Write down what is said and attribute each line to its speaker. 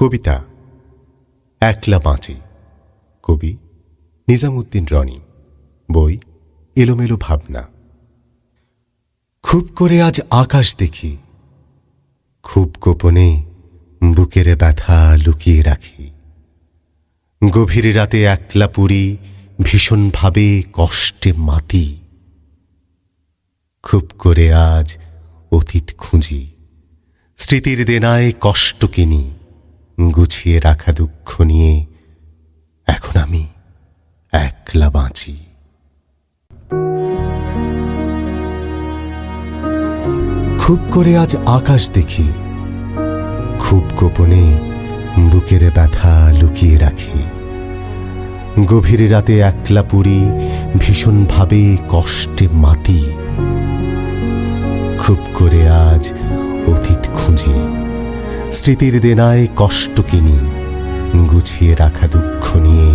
Speaker 1: কবিতা একলা বাঁচি। কবি নিজামুদ্দিন রনি। বই এলোমেলো ভাবনা। খুব করে আজ আকাশ দেখি। খুব গোপনে বুকের ব্যথা লুকিয়ে রাখি। গভীর রাতে একলা পুরি ভীষণভাবে কষ্টে মাতি। খুব করে আজ অতীত খুঁজি। স্মৃতির দেনায় কষ্ট কিনি। গুছিয়ে রাখা দুঃখ নিয়ে এখন আমি একলা বাঁচি। খুব করে আজ আকাশ দেখি, খুব গোপনে বুকের ব্যথা লুকিয়ে রাখি। গভীর রাতে একলা পুরি ভীষণভাবে কষ্টে মাতি। খুব করে আজ অতীত খুঁজি। স্মৃতির দেনায় কষ্ট কিনি গুছিয়ে রাখা দুঃখ নিয়ে